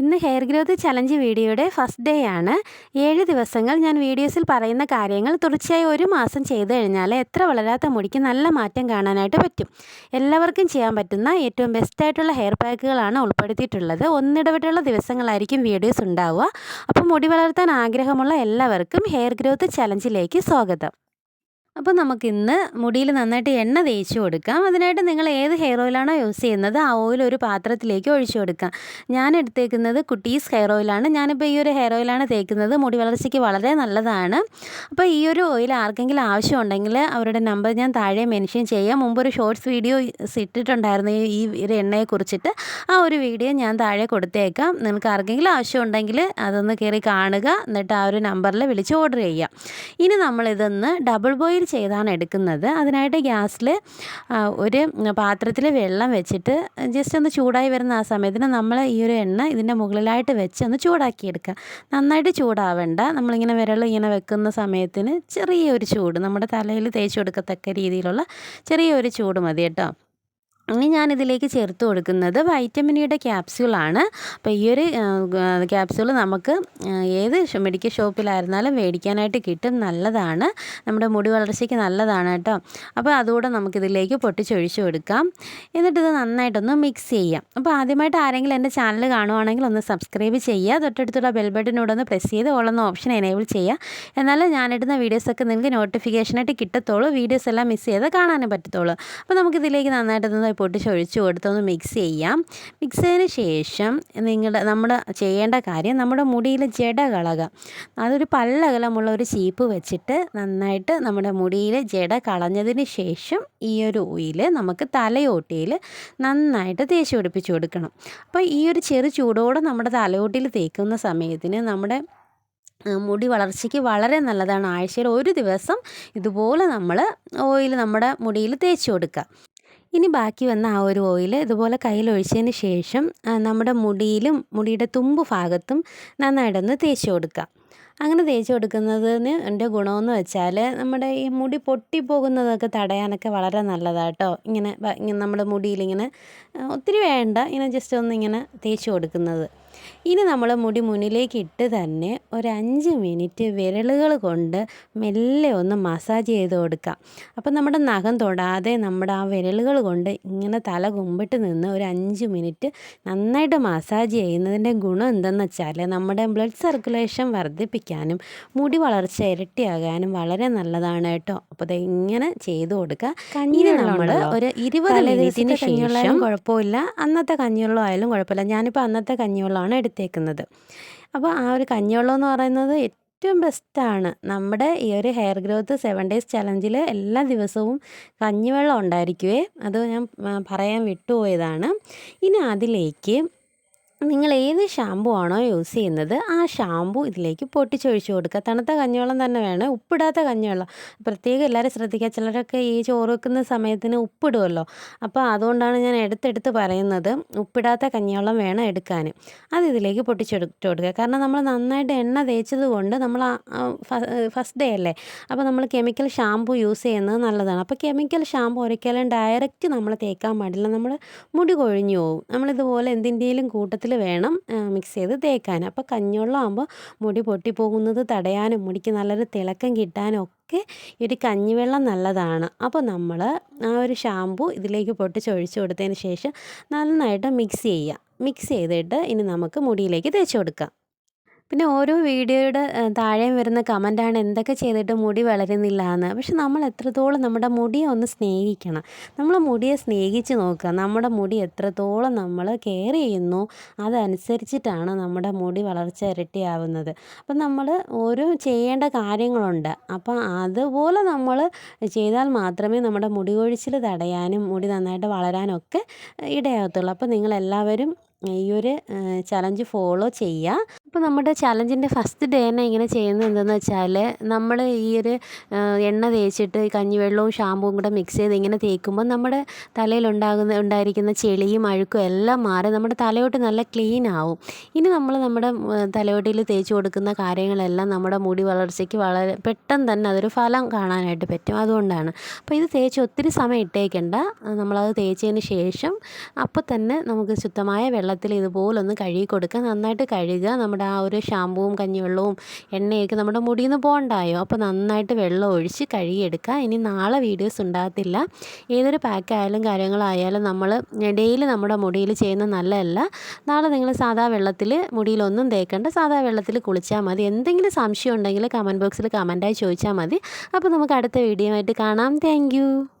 ഇന്ന് hair growth challenge വീഡിയോയുടെ first day ആണ്. ഏഴ് ദിവസങ്ങൾ ഞാൻ വീഡിയോസിൽ പറയുന്ന കാര്യങ്ങൾ തുടർച്ചയായി ഒരു മാസം ചെയ്തു കഴിഞ്ഞാൽ എത്ര വളരാത്ത മുടിക്ക് നല്ല മാറ്റം കാണാനായിട്ട് പറ്റും. എല്ലാവർക്കും ചെയ്യാൻ പറ്റുന്ന ഏറ്റവും ബെസ്റ്റായിട്ടുള്ള ഹെയർ പാക്കുകളാണ് ഉൾപ്പെടുത്തിയിട്ടുള്ളത്. ഒന്നിടവിട്ടുള്ള ദിവസങ്ങളായിരിക്കും വീഡിയോസ് ഉണ്ടാവുക. അപ്പോൾ മുടി വളർത്താൻ ആഗ്രഹമുള്ള എല്ലാവർക്കും ഹെയർ ഗ്രോത്ത് ചലഞ്ചിലേക്ക് സ്വാഗതം. അപ്പോൾ നമുക്ക് ഇന്ന് മുടിയിൽ നന്നായിട്ട് എണ്ണ തേച്ച് കൊടുക്കാം. അതിനായിട്ട് നിങ്ങൾ ഏത് ഹെയർ ഓയിലാണോ യൂസ് ചെയ്യുന്നത് ആ ഓയിൽ ഒരു പാത്രത്തിലേക്ക് ഒഴിച്ചു കൊടുക്കാം. ഞാൻ എടുത്തേക്കുന്നത് കുട്ടീസ് ഹെയർ ഓയിലാണ് ഞാനിപ്പോൾ ഈ ഒരു ഹെയർ ഓയിലാണ് തേക്കുന്നത്. മുടി വളർച്ചയ്ക്ക് വളരെ നല്ലതാണ്. അപ്പോൾ ഈ ഒരു ഓയിൽ ആർക്കെങ്കിലും ആവശ്യമുണ്ടെങ്കിൽ അവരുടെ നമ്പർ ഞാൻ താഴെ മെൻഷൻ ചെയ്യാം. മുമ്പ് ഒരു ഷോർട്സ് വീഡിയോ ഇട്ടിട്ടുണ്ടായിരുന്നു ഈ ഒരു എണ്ണയെക്കുറിച്ചിട്ട് ആ ഒരു വീഡിയോ ഞാൻ താഴെ കൊടുത്തേക്കാം. നിങ്ങൾക്ക് ആർക്കെങ്കിലും ആവശ്യമുണ്ടെങ്കിൽ അതൊന്ന് കയറി കാണുക. എന്നിട്ട് ആ ഒരു നമ്പറിൽ വിളിച്ച് ഓർഡർ ചെയ്യാം. ഇനി നമ്മളിതൊന്ന് ഡബിൾ ബോയിൽ ചെയ്താണ് എടുക്കുന്നത്. അതിനായിട്ട് ഗ്യാസിൽ ഒരു പാത്രത്തിൽ വെള്ളം വെച്ചിട്ട് ജസ്റ്റ് ഒന്ന് ചൂടായി വരുന്ന ആ സമയത്തിന് നമ്മൾ ഈ ഒരു എണ്ണ ഇതിന്റെ മുകളിലായിട്ട് വെച്ച് ഒന്ന് ചൂടാക്കിയെടുക്കുക നന്നായിട്ട് ചൂടാവേണ്ട. നമ്മളിങ്ങനെ വിരൽ ഇങ്ങനെ വെക്കുന്ന സമയത്തിന് ചെറിയൊരു ചൂട് നമ്മുടെ തലയിൽ തേച്ച് കൊടുക്കത്തക്ക രീതിയിലുള്ള ചെറിയൊരു ചൂട് മതി കേട്ടോ. ഇനി ഞാനിതിലേക്ക് ചേർത്ത് കൊടുക്കുന്നത് വൈറ്റമിനിയുടെ ക്യാപ്സ്യൂളാണ് അപ്പോൾ ഈ ഒരു ക്യാപ്സ്യൂൾ നമുക്ക് ഏത് മെഡിക്കൽ ഷോപ്പിലായിരുന്നാലും മേടിക്കാനായിട്ട് കിട്ടും നല്ലതാണ്. നമ്മുടെ മുടി വളർച്ചയ്ക്ക് നല്ലതാണ് കേട്ടോ. അപ്പോൾ അതുകൂടെ നമുക്കിതിലേക്ക് പൊട്ടിച്ചൊഴിച്ചു കൊടുക്കാം. എന്നിട്ട് ഇത് നന്നായിട്ടൊന്ന് മിക്സ് ചെയ്യാം. അപ്പോൾ ആദ്യമായിട്ട് ആരെങ്കിലും എന്റെ ചാനൽ കാണുവാണെങ്കിൽ ഒന്ന് സബ്സ്ക്രൈബ് ചെയ്യുക. തൊട്ടടുത്തുള്ള ബെൽ ഒന്ന് പ്രസ് ചെയ്ത് ഓളുന്ന ഓപ്ഷൻ എനേബിൾ ചെയ്യുക. എന്നാലും ഞാനിടുന്ന വീഡിയോസൊക്കെ നിങ്ങൾക്ക് നോട്ടിഫിക്കേഷനായിട്ട് കിട്ടത്തുള്ളൂ. വീഡിയോസ് എല്ലാം മിസ് ചെയ്ത് കാണാനും പറ്റത്തുള്ളൂ. അപ്പോൾ നമുക്കിതിലേക്ക് നന്നായിട്ടൊന്ന് പൊട്ടിച്ചൊഴിച്ച് കൊടുത്തൊന്ന് മിക്സ് ചെയ്യാം. മിക്സ് ചെയ്തതിന് ശേഷം നിങ്ങളുടെ നമ്മൾ ചെയ്യേണ്ട കാര്യം നമ്മുടെ മുടിയിൽ ജട കളക. അതൊരു പല്ലകലമുള്ള ഒരു ചീപ്പ് വെച്ചിട്ട് നന്നായിട്ട് നമ്മുടെ മുടിയിൽ ജട കളഞ്ഞതിന് ശേഷം ഈ ഒരു ഓയിൽ നമുക്ക് തലയോട്ടിയിൽ നന്നായിട്ട് തേച്ച് പിടിപ്പിച്ച് കൊടുക്കണം. അപ്പോൾ ഈ ഒരു ചെറു ചൂടോടെ നമ്മുടെ തലയോട്ടിയിൽ തേക്കുന്ന സമയത്തിന് നമ്മുടെ മുടി വളർച്ചയ്ക്ക് വളരെ നല്ലതാണ്. ആഴ്ചയിൽ ഒരു ദിവസം ഇതുപോലെ നമ്മൾ ഓയിൽ നമ്മുടെ മുടിയിൽ തേച്ച് കൊടുക്കുക. ഇനി ബാക്കി വന്ന ആ ഒരു ഓയിൽ ഇതുപോലെ കയ്യിലൊഴിച്ചതിന് ശേഷം നമ്മുടെ മുടിയിലും മുടിയുടെ തുമ്പ് ഭാഗത്തും നന്നായിട്ടൊന്ന് തേച്ച് കൊടുക്കുക. അങ്ങനെ തേച്ച് കൊടുക്കുന്നതിന് എന്റെ ഗുണമെന്ന് വെച്ചാൽ നമ്മുടെ ഈ മുടി പൊട്ടിപ്പോകുന്നതൊക്കെ തടയാനൊക്കെ വളരെ നല്ലതാട്ടോ ഇങ്ങനെ നമ്മുടെ മുടിയിൽ ഇങ്ങനെ ഒത്തിരി വേണ്ട ഇങ്ങനെ ജസ്റ്റ് ഒന്ന് ഇങ്ങനെ തേച്ച് കൊടുക്കുന്നത്. ഇനി നമ്മൾ മുടി മുന്നിലേക്ക് ഇട്ട് തന്നെ ഒരു അഞ്ച് മിനിറ്റ് വിരലുകൾ കൊണ്ട് മെല്ലെ ഒന്ന് മസാജ് ചെയ്ത് കൊടുക്കാം. അപ്പം നമ്മുടെ നഖം തൊടാതെ നമ്മുടെ ആ വിരലുകൾ കൊണ്ട് ഇങ്ങനെ തല കുമ്പിട്ട് നിന്ന് ഒരു അഞ്ച് മിനിറ്റ് നന്നായിട്ട് മസാജ് ചെയ്യുന്നതിന്റെ ഗുണം എന്തെന്ന് വെച്ചാൽ നമ്മുടെ ബ്ലഡ് സർക്കുലേഷൻ വർദ്ധിപ്പിക്കാനും മുടി വളർച്ച ഇരട്ടിയാകാനും വളരെ നല്ലതാണ് കേട്ടോ. അപ്പോൾ ഇത് ഇങ്ങനെ ചെയ്ത് കൊടുക്കുക ഇനി നമ്മൾ ഒരു ഇരുപത് മിനിറ്റിന് ശേഷം കുഴപ്പമില്ല. അന്നത്തെ കഞ്ഞിവെള്ളം ആയാലും കുഴപ്പമില്ല. ഞാനിപ്പോൾ അന്നത്തെ കഞ്ഞിവെള്ളമാണ് എടുത്തേക്കുന്നത്. അപ്പോൾ ആ ഒരു കഞ്ഞിവെള്ളം എന്ന് പറയുന്നത് ഏറ്റവും ബെസ്റ്റാണ് നമ്മുടെ ഈ ഒരു ഹെയർ ഗ്രോത്ത് സെവൻ ഡേയ്സ് ചലഞ്ചിൽ എല്ലാ ദിവസവും കഞ്ഞിവെള്ളം ഉണ്ടായിരിക്കുവേ. അത് ഞാൻ പറയാൻ വിട്ടുപോയതാണ്. ഇനി അതിലേക്ക് നിങ്ങൾ ഏത് ഷാമ്പു ആണോ യൂസ് ചെയ്യുന്നത് ആ ഷാമ്പു ഇതിലേക്ക് പൊട്ടിച്ചൊഴിച്ച് കൊടുക്കുക. തണുത്ത കഞ്ഞിവെള്ളം തന്നെ വേണം. ഉപ്പിടാത്ത കഞ്ഞിവെള്ളം. പ്രത്യേകം എല്ലാവരും ശ്രദ്ധിക്കുക. ചിലരൊക്കെ ഈ ചോറ് വെക്കുന്ന സമയത്തിന് ഉപ്പിടുമല്ലോ അപ്പോൾ അതുകൊണ്ടാണ് ഞാൻ എടുത്തെടുത്ത് പറയുന്നത് ഉപ്പിടാത്ത കഞ്ഞിവെള്ളം വേണം എടുക്കാൻ. അത് ഇതിലേക്ക് പൊട്ടിച്ചെടുത്ത് കൊടുക്കുക. കാരണം നമ്മൾ നന്നായിട്ട് എണ്ണ തേച്ചത് കൊണ്ട് നമ്മൾ ഫസ്റ്റ് ഡേ അല്ലേ? അപ്പോൾ നമ്മൾ കെമിക്കൽ ഷാമ്പു യൂസ് ചെയ്യുന്നത് നല്ലതാണ്. അപ്പോൾ കെമിക്കൽ ഷാമ്പു ഒരിക്കലും ഡയറക്റ്റ് നമ്മൾ തേക്കാൻ പാടില്ല. നമ്മൾ മുടി കൊഴിഞ്ഞു പോകും നമ്മളിതുപോലെ എന്തിന്റെയും കൂട്ടത്തിൽ വേണം മിക്സ് ചെയ്ത് തേക്കാൻ. അപ്പോൾ കഞ്ഞിവെള്ളം ആകുമ്പോൾ മുടി പൊട്ടിപ്പോകുന്നത് തടയാനും മുടിക്ക് നല്ലൊരു തിളക്കം കിട്ടാനും ഒക്കെ ഈ ഒരു കഞ്ഞിവെള്ളം നല്ലതാണ്. അപ്പോൾ നമ്മൾ ആ ഒരു ഷാമ്പു ഇതിലേക്ക് പൊട്ടിച്ചൊഴിച്ച് കൊടുത്തതിന് ശേഷം നന്നായിട്ട് മിക്സ് ചെയ്യുക. മിക്സ് ചെയ്തിട്ട് ഇനി നമുക്ക് മുടിയിലേക്ക് തേച്ച് കൊടുക്കാം. പിന്നെ ഓരോ വീഡിയോയുടെ താഴെ വരുന്ന കമന്റാണ് എന്തൊക്കെ ചെയ്തിട്ട് മുടി വളരുന്നില്ല എന്ന് പക്ഷെ നമ്മൾ എത്രത്തോളം നമ്മുടെ മുടിയെ ഒന്ന് സ്നേഹിക്കണം. നമ്മൾ മുടിയെ സ്നേഹിച്ച് നോക്കുക. നമ്മുടെ മുടി എത്രത്തോളം നമ്മൾ കെയർ ചെയ്യുന്നു അതനുസരിച്ചിട്ടാണ് നമ്മുടെ മുടി വളർച്ച ഇരട്ടിയാവുന്നത്. അപ്പം നമ്മൾ ഓരോ ചെയ്യേണ്ട കാര്യങ്ങളുണ്ട്. അപ്പം അതുപോലെ നമ്മൾ ചെയ്താൽ മാത്രമേ നമ്മുടെ മുടി കൊഴിച്ചിൽ തടയാനും മുടി നന്നായിട്ട് വളരാനൊക്കെ ഇടയാകത്തുള്ളൂ. അപ്പോൾ നിങ്ങളെല്ലാവരും ഈ ഒരു ചലഞ്ച് ഫോളോ ചെയ്യുക. അപ്പോൾ നമ്മുടെ ചലഞ്ചിന്റെ ഫസ്റ്റ് ഡേ തന്നെ ഇങ്ങനെ ചെയ്യുന്നത് എന്തെന്ന് വെച്ചാൽ നമ്മൾ ഈ ഒരു എണ്ണ തേച്ചിട്ട് കഞ്ഞിവെള്ളവും ഷാമ്പുവും കൂടെ മിക്സ് ചെയ്ത് ഇങ്ങനെ തേക്കുമ്പോൾ നമ്മുടെ തലയിലുണ്ടാകുന്ന ഉണ്ടായിരിക്കുന്ന ചെളിയും അഴുക്കും എല്ലാം മാറി നമ്മുടെ തലയോട്ട് നല്ല ക്ലീൻ ആവും. ഇനി നമ്മൾ നമ്മുടെ തലയോട്ടിയിൽ തേച്ച് കൊടുക്കുന്ന കാര്യങ്ങളെല്ലാം നമ്മുടെ മുടി വളർച്ചയ്ക്ക് വളരെ പെട്ടെന്ന് തന്നെ അതൊരു ഫലം കാണാനായിട്ട് പറ്റും. അതുകൊണ്ടാണ്. അപ്പോൾ ഇത് തേച്ച് ഒത്തിരി സമയം ഇട്ടേക്കണ്ട. നമ്മളത് തേച്ചതിന് ശേഷം അപ്പോൾ തന്നെ നമുക്ക് ശുദ്ധമായ വെള്ളത്തിൽ ഇതുപോലൊന്ന് കഴുകി കൊടുക്കുക. നന്നായിട്ട് കഴുകുക. നമ്മുടെ ആ ഒരു ഷാമ്പുവും കഞ്ഞിവെള്ളവും എണ്ണയൊക്കെ നമ്മുടെ മുടിയിൽ നിന്ന് പോകണ്ടായോ അപ്പോൾ നന്നായിട്ട് വെള്ളം ഒഴിച്ച് കഴുകിയെടുക്കുക. ഇനി നാളെ വീഡിയോസ് ഉണ്ടാകത്തില്ല. ഏതൊരു പാക്കായാലും കാര്യങ്ങളായാലും നമ്മൾ ഡെയിലി നമ്മുടെ മുടിയിൽ ചെയ്യുന്ന നല്ലതല്ല. നാളെ നിങ്ങൾ സാധാ വെള്ളത്തിൽ മുടിയിലൊന്നും തേക്കണ്ട. സാധാ വെള്ളത്തിൽ കുളിച്ചാൽ മതി. എന്തെങ്കിലും സംശയം ഉണ്ടെങ്കിൽ കമന്റ് ബോക്സിൽ കമന്റായി ചോദിച്ചാൽ മതി. അപ്പോൾ നമുക്ക് അടുത്ത വീഡിയോ ആയിട്ട് കാണാം. താങ്ക്